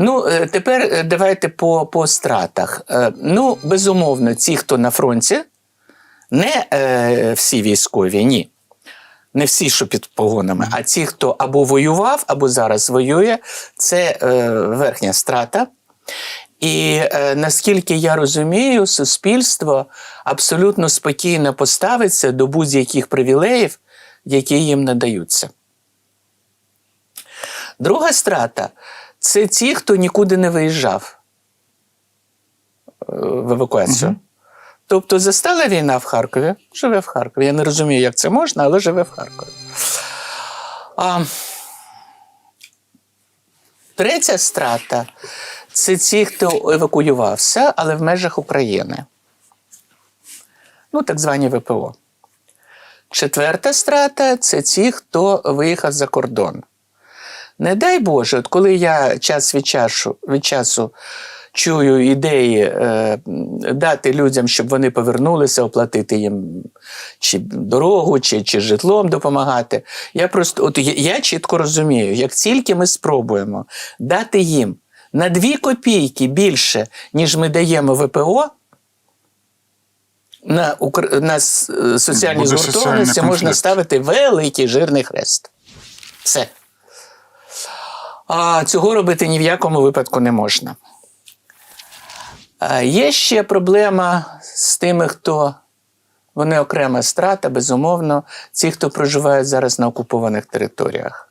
Ну, е, тепер е, давайте по, по стратах. Е, Ну, безумовно, ті, хто на фронті, не е, всі військові, ні. Не всі, що під погонами, а ті, хто або воював, або зараз воює, це е, верхня страта. І е, наскільки я розумію, суспільство абсолютно спокійно поставиться до будь-яких привілеїв, які їм надаються. Друга страта це ті, хто нікуди не виїжджав е, в евакуацію. Тобто застала війна в Харкові, живе в Харкові. Я не розумію, як це можна, але живе в Харкові. А, третя страта це ті, хто евакуювався, але в межах України. Ну, так звані ВПО. Четверта страта це ті, хто виїхав за кордон. Не дай Боже, от коли я час від часу, від часу чую ідеї е, дати людям, щоб вони повернулися, оплатити їм чи дорогу, чи, чи житлом допомагати. Я просто от я, я чітко розумію, як тільки ми спробуємо дати їм на дві копійки більше, ніж ми даємо ВПО. На, укр- на е, соціальній згуртованості можна ставити великий жирний хрест. Все. А цього робити ні в якому випадку не можна. Є ще проблема з тими, хто вони окрема страта, безумовно, ті, хто проживають зараз на окупованих територіях.